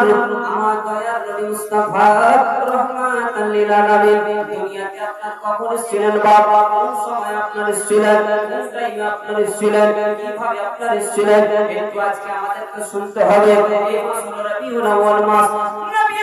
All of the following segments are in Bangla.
আমার আমার দয়ার নবী মুস্তাফা রহমাতাল লিল আলামিন দুনিয়াতে আপনার কবর ছিলেন বাবা কোন সময় আপনার ছিলেন কোন টাইমে আপনার ছিলেন কীভাবে আপনার ছিলেন একটু আজকে আমাদেরকে শুনতে হবে এই মাস হলো রবিউল আউয়াল মাস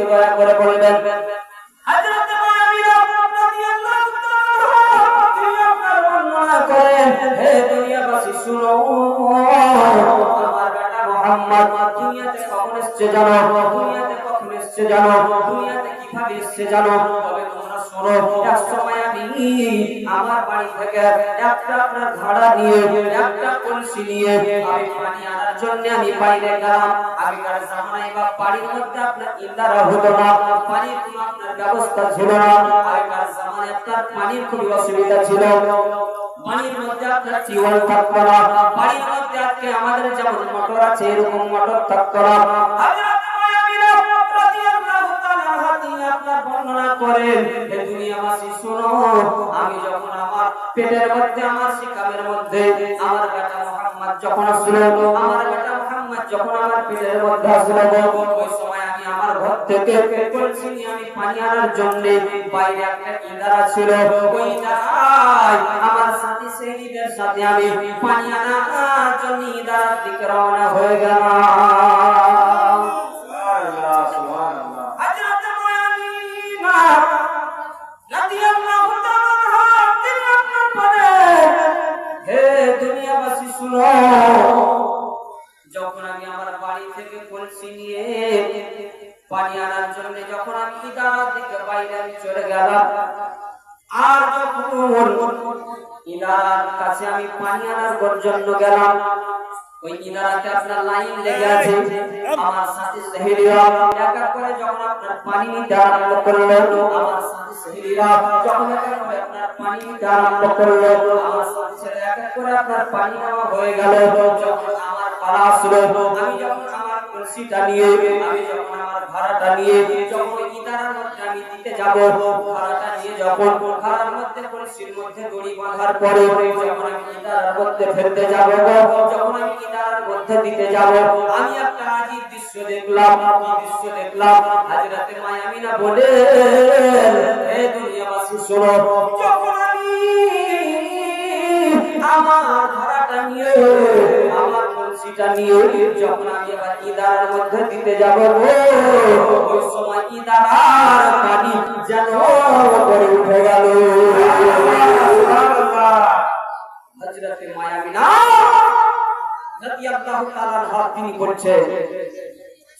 একটু দয়া করে বলবেন। দুনিয়াতে কখন এসছে জানো? দুনিয়াতে এসেছে জানো, দুনিয়াতে কীভাবে এসেছে জানো? তবে তোমরা শোনো, এক সময় আমি আমার বাড়ি থেকে একটা আপনার ভাড়া নিয়ে, একটা কলসি নিয়ে, আমি পানি আনার জন্য আমি বাইরে গেলাম। আগেকার জামানায় বা বাড়ির মধ্যে আপনার ইন্দারা হতো না, পানির কোনো আপনার ব্যবস্থা ছিল না। আগেকার জামানায় আপনার পানির খুবই অসুবিধা ছিল। পানির মধ্যে আপনার টিউবওয়েল থাকতো না, বাড়ির মধ্যে আজকে আমাদের যেমন মোটর আছে, এরকম মোটর থাকতো না। তিনি বর্ণনা করেন হে দুনিয়াবাসী শুনো আমি যখন আমার পেটের মধ্যে, আমার শিকামের মধ্যে, আমার বেটা মুহাম্মদ যখন আসলো, আমার বেটা মুহাম্মদ যখন আমার পেটের মধ্যে আসলো, ওই সময় আমি আমার ঘর থেকে কলসি আমি পানি আনার জন্য বাইরে একটা ইদারা ছিল। ওই ইদারায় আমার সাথী সেলিদের সাথে আমি পানি আনার জন্য ইদারার দিকে রওনা হয়ে গেলাম। পানি আনার জন্য গেলাম। ওই কিনারাতে আপনার লাইন লেগে আছে। আমার সাথে সহেলিরা এক এক করে যখন আপনার পানি নিতে আরম্ভ করল, আমার সাথে সহেলিরা যখন এক এক করে আপনার পানি নিতে আরম্ভ করল, আমার সাথে এক এক করে আপনার পানি নেওয়া হয়ে গেল। যখন আমার পালা আসলো, আমি যখন কলসিটা নিয়ে আমি যখন আমার ভাড়াটা নিয়ে যখন ইদারার মধ্যে আমি দিতে যাব ভাড়াটা নিয়ে যখন ভাড়ার মধ্যে কলসির মধ্যে দড়ি বাঁধার পরে, যখন আমি ইদারার মধ্যে ফেলতে যাব, যখন আমি ইদারার মধ্যে দিতে যাব, আমি একটা আজীব দৃশ্য দেখলাম দৃশ্য দেখলাম, হাজরাতে মায়ামিনা বলে হে দুনিয়াবাসী, শোনো, যখন আমি আমার ভাড়াটা নিয়ে আমার কলসিটা নিয়ে যখন আমি আবার ইদারার মধ্যে দিতে যাব ওই সময় ইদারার পানি যেন করে উঠে গেল। হযরতে মায়ামিনা রাদিয়াল্লাহু তাআলার হাত তিনি করছে,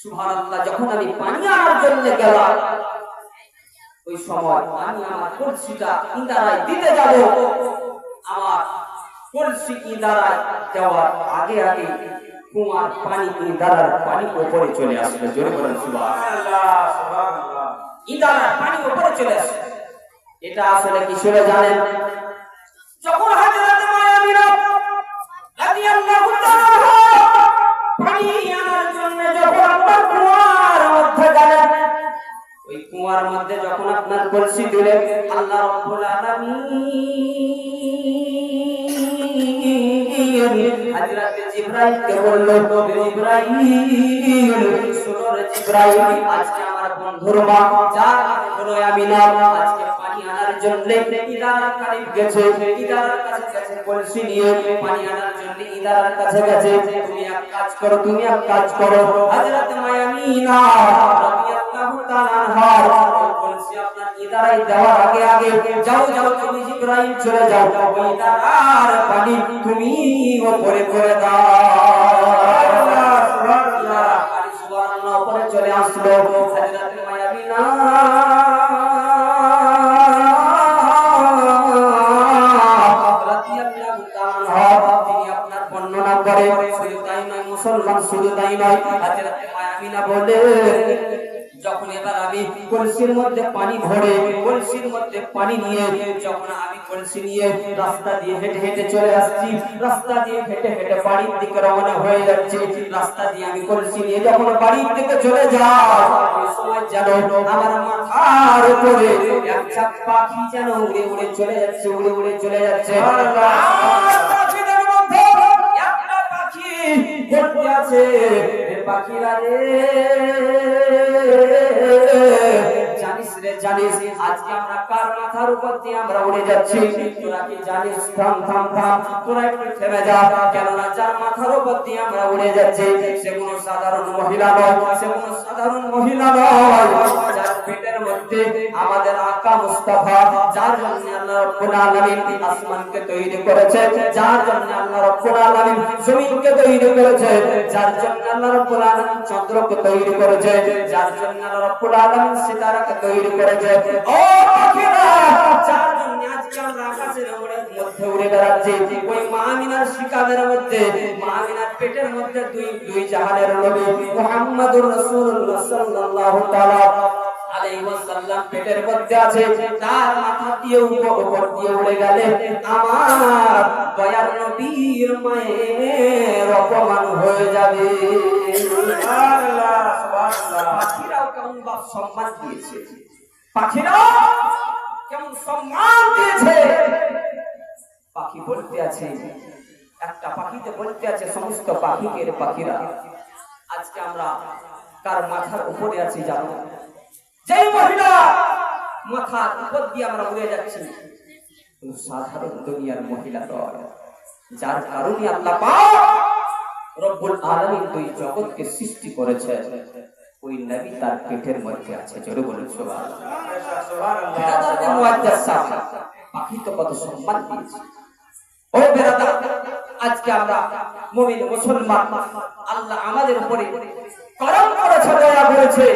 সুবহানাল্লাহ, যখন আমি পানি আনার জন্য গেলাম, ওই সময় আমি আমার কলসিটা ইদারায় দিতে যাব, আমার কলসি ইদারায় যাওয়ার আগে আগে কুমার পানি ইদারার পানি উপরে চলে আসবে জোরে বলেন ইদারার পানি উপরে চলে আসবে এটা আসলে কি ছিল জানেন। যখন হযরত মায়ামিনা রাদিয়াল্লাহু তাআলা পানি আনার জন্য যখন আপনার কুয়ার মধ্যে যখন আপনার কলসি দিলেন আল্লাহ রব্বুল আলামিন হযরত জিবরাইলকে বলল জিবরাইল সুরর জিবরাইল, আজকে আমার বন্ধুর মা নাম হলো আমিনা, আজকে পানি আনার জন্য ইদারার গেছে ইদারার কাছে গেছে নিয়ে পানি আনার জন্য ইদারার কাছে গেছে। তুমি এক কাজ করো, তুমি এক কাজ করো। হযরত মায়ামিনা রাদিয়াল্লাহু তাআলা আনহা আপনার ইদারায় দেওয়ার আগে আগে যাও যাও, তুমি চলে যাও। ওই ইদারার পানি তুমি উপরে করে দাও। সুবহানাল্লাহ উপরে চলে আসলো। হযরত মায়াবিনা তাই নয় হযরত বলে, যখন এবার আমি কলসির মধ্যে পানি ভরে, কলসির মধ্যে পানি নিয়ে, যখন আমি কলসি নিয়ে রাস্তা দিয়ে হেঁটে হেঁটে চলে আসছি, রাস্তা দিয়ে হেঁটে হেঁটে বাড়ির দিকে রওনা হয়ে যাচ্ছে। রাস্তা দিয়ে আমি কলসি নিয়ে যখন বাড়ির দিকে চলে যাই, ওই সময় আমার মাথার উপরে পাখি যেন উড়ে উড়ে চলে যাচ্ছে, উড়ে উড়ে চলে যাচ্ছে। আছে পাখিরা রে। জানিস রে, জানিস, আজকে আমরা কার মাথার উপর দিয়ে আমরা উড়ে যাচ্ছি? তোরা কি জানিস? থাম থাম থাম, তোরা একটু থেমে যা। কেননা যার মাথার উপর দিয়ে আমরা উড়ে যাচ্ছি, সে কোনো সাধারণ মহিলা নয়, সে কোনো সাধারণ মহিলা নয়। পেটের মধ্যে আমাদের আকা মুস্তাফা, যার জন্য আল্লাহ রব্বুল আলামিন আসমানকে তৈরি করেছে, যার জন্য আল্লাহ রব্বুল আলামিন জমিনকে তৈরি করেছে, যার জন্য আল্লাহ রব্বুল আলামিন চন্দ্রকে তৈরি করেছে, যার জন্য আল্লাহ রব্বুল আলামিন সিতারাকে তৈরি করেছে। ও পাখিরা, যার জন্য আজকে আমরা আকাশের মধ্যে উড়ে বেড়াচ্ছি, ওই মা আমিনার শিকারের মধ্যে, মা আমিনার পেটের মধ্যে দুই দুই জাহানের নবী মুহাম্মাদুর রাসূলুল্লাহ সাল্লাল্লাহু তাআলা আলাইহি ওয়াসাল্লাম পেটের মধ্যে আছে তার মাথা দিয়ে উপর উপর দিয়ে উড়ে গেলে আমার দয়ার নবীর মায়ের অপমান হয়ে যাবে। সুবহানাল্লাহ সুবহানাল্লাহ। পাখিরাও কেমন বাপ সম্মান দিয়েছে? পাখিরাও কেমন সম্মান দিয়েছে? পাখি বলতে আছে একটা পাখিতে বলতে আছে সমস্ত পাখিকে পাখিরা। আজকে আমরা কার মাথার উপরে আছি জানো? যেই মহিলা মাথার উপর দিয়ে আমরা উড়ে যাচ্ছি সাধারণ দুনিয়ার মহিলা নয়। যার কারণে আল্লাহ রব্বুল আলামিন দুই জগৎকে সৃষ্টি করেছে। ওই নবী তার পেটের মধ্যে আছে, জোরে বলুন পাখি তো কত সম্মান দিয়েছে। ও বেরাদার আজকে আমরা মুমিন মুসলমান, আল্লাহ আমাদের উপরে করম করেছে, দয়া করেছে।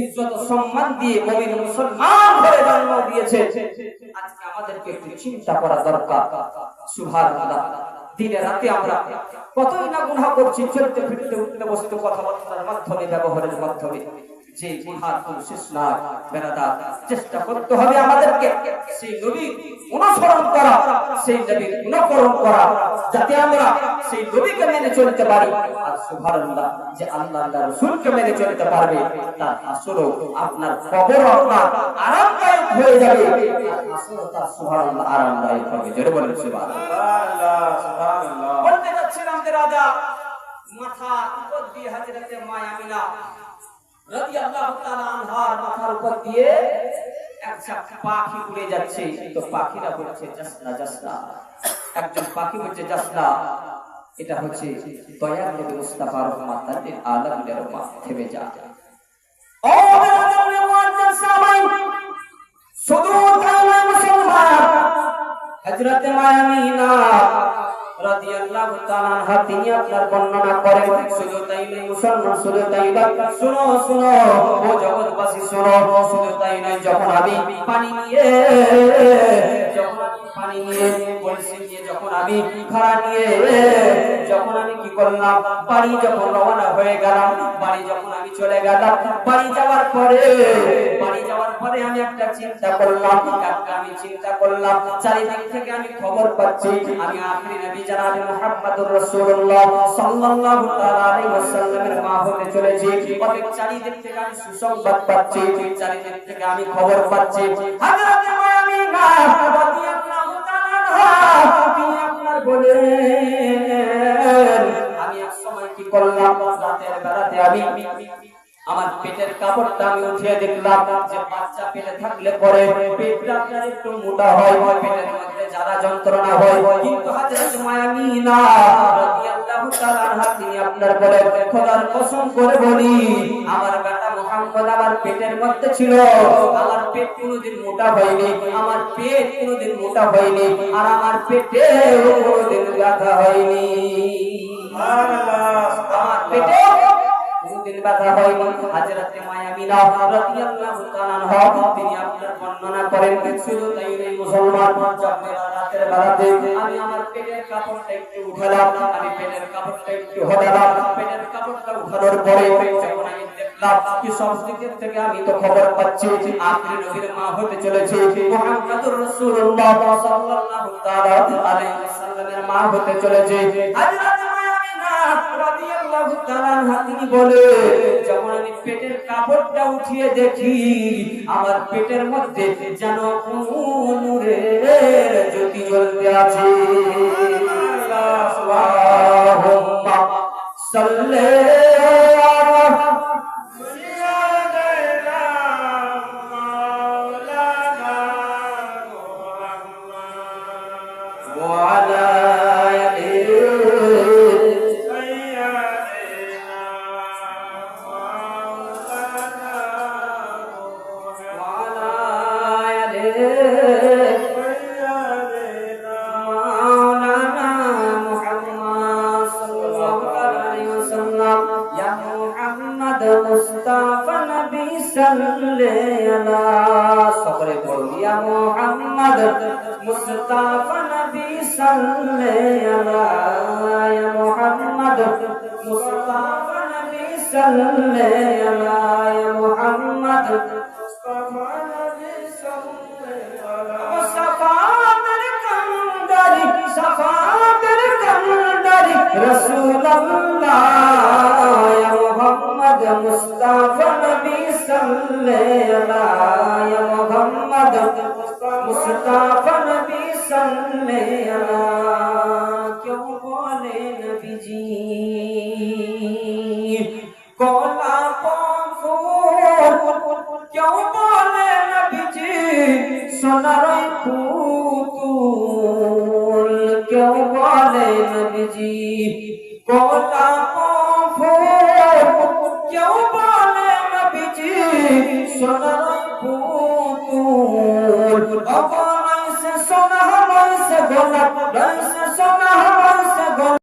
ইজ্জত সম্মান দিয়ে মুমিন মুসলমান হয়ে জন্ম দিয়েছে। আজকে আমাদেরকে একটু চিন্তা করা দরকার। সুবহানাল্লাহ। দিনে রাতে আমরা কতই না গুনাহ করছি, চলতে ফিরতে উঠতে বসতে কথাবার্তার মাধ্যমে, ব্যবহারের মাধ্যমে। যে গুনার কোন শেষ নাই বেরাদা চেষ্টা করতে হবে আমাদেরকে। সেই নবী অনুসরণ করা, সেই নবীর অনুকরণ করা, যাতে আমরা সেই নবীকে মেনে চলতে পারি। আর সুবহানাল্লাহ, যে আল্লাহ আল্লাহ রাসূলকে মেনে চলতে পারবে, তার আসরও আপনার কবর আপনার আরামদায়ক হয়ে যাবে। আর আসরও তার সুবহানাল্লাহ আরামদায়ক হবে। জোরে বলেন সুবহানাল্লাহ। সুবহানাল্লাহ। বলতে যাচ্ছিলাম যে রাজা, মাথা উপর দিয়ে হাজরতে মা আমিনা রাদিয়াল্লাহু তাআলা আনহার মাথার এটা হচ্ছে দয়ার নবী মুস্তাফা রহমাতাল আলামিনের মা থেমে যা। ও সামাই শুধু মুসলমান রাদিয়াল্লাহু তাআলা তিনি আপনার বর্ণনা তাই নয়, মুসলমান যখন আমি পানি নিয়ে, যখন নিয়ে কলসি যখন আমি খাড়া নিয়ে, যখন করলাম। বাড়ি যখন রওনা হয়ে গেলাম, বাড়ি যখন আমি চলে গেলাম, বাড়ি যাওয়ার পরে, বাড়ি যাওয়ার পরে আমি একটা চিন্তা করলাম, একটা আমি চিন্তা করলাম, চারিদিক থেকে আমি খবর পাচ্ছি, আমি আখরি নবী জনাব মুহাম্মদুর রাসূলুল্লাহ সাল্লাল্লাহু তাআলা আলাইহি ওয়াসাল্লামের মা হতে চলেছি। অতএব চারিদিক থেকে আমি সুসংবাদ পাচ্ছি, চারিদিক থেকে আমি খবর পাচ্ছি। হযরত মায়ামিনা রাদিয়াল্লাহু তাআলা তিনি আপনার বলেন আমি আমার পেটের কাপড়টা আমি উঠিয়ে দেখলাম যে বাচ্চা পেটে থাকলে পরে পেটটা আপনার একটু মোটা হয় পেটের মধ্যে যন্ত্রণা হয়। কিন্তু হযরত মায়ামিনা রাদিয়াল্লাহু তাআলা তিনি আপনার বলে খোদার কসম করে বলি আমার বেটা মুহাম্মদ আমার পেটের মধ্যে ছিল। আমার পেট কোনোদিন মোটা হয়নি আমার পেট কোনোদিন মোটা হয়নি আর আমার পেটে কোনোদিন ব্যথা হয়নি। সুবহানাল্লাহ আমার পেটে কোনদিন ব্যথা হয়নি হযরতে মায়ামিনা রাদিয়াল্লাহু তাআলা আনহা, তিনি আপনার বর্ণনা করেন শুধু তাই নয় মুসলমান যখন রাতের বেলাতে আমি আমার পেটের কাপড়টা একটু উঠালাম, আমি পেটের কাপড়টা একটু হটালাম, পেটের কাপড়টা উঠানোর পরে যখন আমি দেখলাম কি সব থেকে আমি তো খবর পাচ্ছি আপনি নবীর মা হতে চলেছে, মুহাম্মদুর রাসূলুল্লাহ সাল্লাল্লাহু তাআলা আলাইহি ওয়াসাল্লামের মা হতে চলেছে। হযরত রাদিয়াল্লাহু তাআলা আনহা তিনি বলে যখন আমি পেটের কাপড়টা উঠিয়ে দেখি আমার পেটের মধ্যে যেন কোন নূরের জ্যোতি জ্বলতে আছে আল্লাহুম্মা সাল্লি আলা سيدنا مولانا محمد وعلى نبي صلى على صبر قول يا محمد مصطفى نبي صلى على يا محمد مصطفى نبي صلى على يا محمد مصطفى نبي صلى على या मोहम्मद मुस्तफा नबी सल्लल्लाहु क्यों बोले नबी जी कोला फूल क्यों बोले नबी जी सोनार फूल क्यों बोले नबी जी sonar